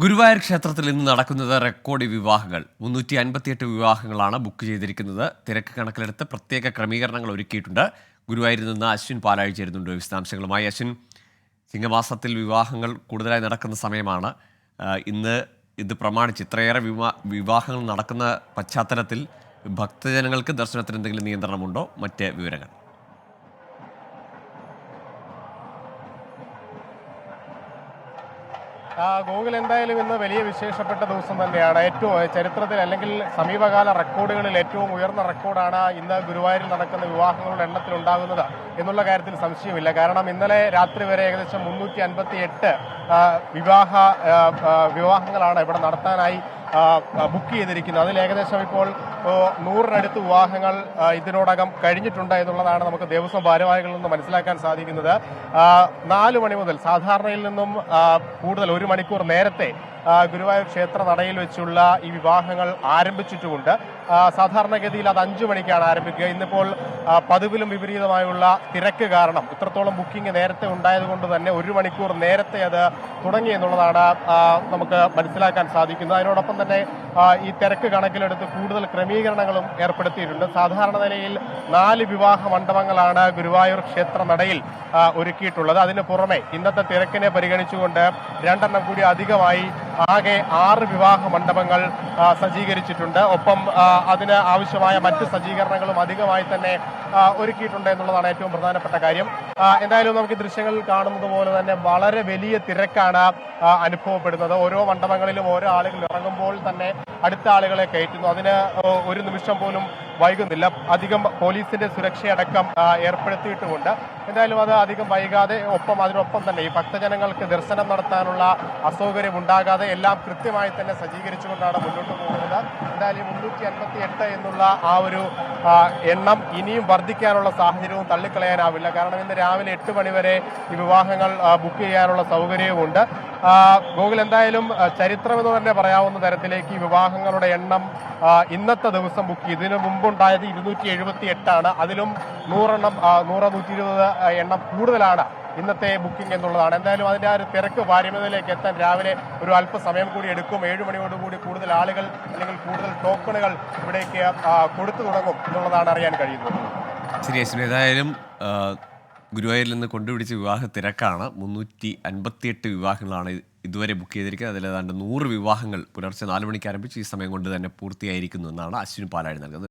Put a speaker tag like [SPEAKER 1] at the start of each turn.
[SPEAKER 1] ഗുരുവായൂർ ക്ഷേത്രത്തിൽ ഇന്ന് നടക്കുന്നത് റെക്കോർഡ് വിവാഹങ്ങൾ. മുന്നൂറ്റി അൻപത്തിയെട്ട് വിവാഹങ്ങളാണ് ബുക്ക് ചെയ്തിരിക്കുന്നത്. തിരക്ക് കണക്കിലെടുത്ത് പ്രത്യേക ക്രമീകരണങ്ങൾ ഒരുക്കിയിട്ടുണ്ട്. ഗുരുവായൂരിൽ നിന്ന് അശ്വിൻ പാലാഴി ചേരുന്നുണ്ട്. വിശദാംശങ്ങളുമായി അശ്വിൻ. ചിങ്ങമാസത്തിൽ വിവാഹങ്ങൾ കൂടുതലായി നടക്കുന്ന സമയമാണ്. ഇന്ന് ഇത് പ്രമാണിച്ച് ഇത്രയേറെ വിവാ വിവാഹങ്ങൾ നടക്കുന്ന പശ്ചാത്തലത്തിൽ ഭക്തജനങ്ങൾക്ക് ദർശനത്തിന് എന്തെങ്കിലും നിയന്ത്രണമുണ്ടോ? മറ്റ് വിവരങ്ങൾ.
[SPEAKER 2] ഗൂഗിൾ എന്തായാലും ഇന്ന് വലിയ വിശേഷപ്പെട്ട ദിവസം തന്നെയാണ്. ഏറ്റവും ചരിത്രത്തിൽ അല്ലെങ്കിൽ സമീപകാല റെക്കോർഡുകളിൽ ഏറ്റവും ഉയർന്ന റെക്കോർഡാണ് ഇന്ന് ഗുരുവായൂരിൽ നടക്കുന്ന വിവാഹങ്ങളുടെ എണ്ണത്തിൽ ഉണ്ടാകുന്നത് എന്നുള്ള കാര്യത്തിൽ സംശയമില്ല. കാരണം ഇന്നലെ രാത്രി വരെ ഏകദേശം മുന്നൂറ്റി അൻപത്തി എട്ട് വിവാഹ വിവാഹങ്ങളാണ് ഇവിടെ നടത്താനായി ബുക്ക് ചെയ്തിരിക്കുന്നത്. അതിൽ ഏകദേശം ഇപ്പോൾ നൂറിനടുത്ത് വിവാഹങ്ങൾ ഇതിനോടകം കഴിഞ്ഞിട്ടുണ്ട് എന്നുള്ളതാണ് നമുക്ക് ദേവസ്വം ഭാരവാഹികളിൽ നിന്ന് മനസ്സിലാക്കാൻ സാധിക്കുന്നത്. നാല് മണി മുതൽ സാധാരണയിൽ നിന്നും കൂടുതൽ ഒരു മണിക്കൂർ നേരത്തെ ഗുരുവായൂർ ക്ഷേത്ര നടയിൽ വെച്ചുള്ള ഈ വിവാഹങ്ങൾ ആരംഭിച്ചിട്ടുമുണ്ട്. സാധാരണഗതിയിൽ അത് അഞ്ചു മണിക്കാണ് ആരംഭിക്കുക. ഇന്നിപ്പോൾ പതിവിലും വിപരീതമായുള്ള തിരക്ക് കാരണം ഇത്രത്തോളം ബുക്കിംഗ് നേരത്തെ ഉണ്ടായതുകൊണ്ട് തന്നെ ഒരു മണിക്കൂർ നേരത്തെ അത് തുടങ്ങി എന്നുള്ളതാണ് നമുക്ക് മനസ്സിലാക്കാൻ സാധിക്കുന്നത്. അതിനോടൊപ്പം തന്നെ ഈ തിരക്ക് കണക്കിലെടുത്ത് കൂടുതൽ ക്രമീകരണങ്ങളും ഏർപ്പെടുത്തിയിട്ടുണ്ട്. സാധാരണ നിലയിൽ നാല് വിവാഹ മണ്ഡപങ്ങളാണ് ഗുരുവായൂർ ക്ഷേത്ര നടയിൽ ഒരുക്കിയിട്ടുള്ളത്. അതിന് പുറമെ ഇന്നത്തെ തിരക്കിനെ പരിഗണിച്ചുകൊണ്ട് രണ്ടെണ്ണം കൂടി അധികമായി ആകെ ആറ് വിവാഹ മണ്ഡപങ്ങൾ സജ്ജീകരിച്ചിട്ടുണ്ട്. ഒപ്പം അതിന് ആവശ്യമായ മറ്റ് സജ്ജീകരണങ്ങളും അധികമായി തന്നെ ഒരുക്കിയിട്ടുണ്ട് എന്നുള്ളതാണ് ഏറ്റവും പ്രധാനപ്പെട്ട കാര്യം. എന്തായാലും നമുക്ക് ദൃശ്യങ്ങളിൽ കാണുന്നത് പോലെ തന്നെ വളരെ വലിയ തിരക്കാണ് അനുഭവപ്പെടുന്നത്. ഓരോ മണ്ഡപങ്ങളിലും ഓരോ ആളുകൾ ഇറങ്ങുമ്പോൾ തന്നെ അടുത്ത ആളുകളെ കയറ്റുന്നു. അതിന് ഒരു നിമിഷം പോലും വൈകുന്നില്ല. അധികം പോലീസിന്റെ സുരക്ഷയടക്കം ഏർപ്പെടുത്തിയിട്ടുമുണ്ട്. എന്തായാലും അത് അധികം വൈകാതെ ഒപ്പം അതിനൊപ്പം തന്നെ ഈ ഭക്തജനങ്ങൾക്ക് ദർശനം നടത്താനുള്ള അസൗകര്യം ഉണ്ടാകാതെ എല്ലാം കൃത്യമായി തന്നെ സജ്ജീകരിച്ചുകൊണ്ടാണ് മുന്നോട്ട് പോകുന്നത്. എന്തായാലും മുന്നൂറ്റി അൻപത്തി എട്ട് എന്നുള്ള ആ ഒരു എണ്ണം ഇനിയും വർദ്ധിക്കാനുള്ള സാഹചര്യവും തള്ളിക്കളയാനാവില്ല. കാരണം ഇന്ന് രാവിലെ എട്ട് മണിവരെ ഈ വിവാഹങ്ങൾ ബുക്ക് ചെയ്യാനുള്ള സൗകര്യവുമുണ്ട്. ഗൂഗിൾ എന്തായാലും ചരിത്രം ചരിത്രമെന്ന് തന്നെ പറയാവുന്ന തരത്തിലേക്ക് ഈ വിവാഹങ്ങളുടെ എണ്ണം ഇന്നത്തെ ദിവസം ബുക്ക് ഇതിനു ഇതിനു മുമ്പുണ്ടായത് ഇരുന്നൂറ്റി എഴുപത്തി എട്ടാണ് അതിലും നൂറെണ്ണം നൂറ് നൂറ്റി ഇരുപത് എണ്ണം കൂടുതലാണ് ഇന്നത്തെ ബുക്കിംഗ് എന്നുള്ളതാണ്. എന്തായാലും അതിന്റെ ആ ഒരു തിരക്ക് പാരമ്യതയിലേക്ക് എത്താൻ രാവിലെ ഒരു അല്പസമയം കൂടി എടുക്കും. ഏഴ് മണിയോടുകൂടി കൂടുതൽ ആളുകൾ അല്ലെങ്കിൽ കൂടുതൽ ടോക്കണുകൾ ഇവിടേക്ക് കൊടുത്തു തുടങ്ങും എന്നുള്ളതാണ് അറിയാൻ കഴിയുന്നത്.
[SPEAKER 1] ശരി അശ്വിൻ ഏതായാലും ഗുരുവായൂരിൽ നിന്ന് കൊണ്ടുപിടിച്ച വിവാഹ തിരക്കാണ്. മുന്നൂറ്റി അൻപത്തിയെട്ട് വിവാഹങ്ങളാണ് ഇതുവരെ ബുക്ക് ചെയ്തിരിക്കുന്നത്. അതിൽ ഏതാണ്ട് നൂറ് വിവാഹങ്ങൾ പുലർച്ചെ നാല് മണിക്ക് ആരംഭിച്ച് ഈ സമയം കൊണ്ട് തന്നെ പൂർത്തിയായിരിക്കുന്നു എന്നാണ് അശ്വിൻ പാലാഴി നൽകുന്നത്.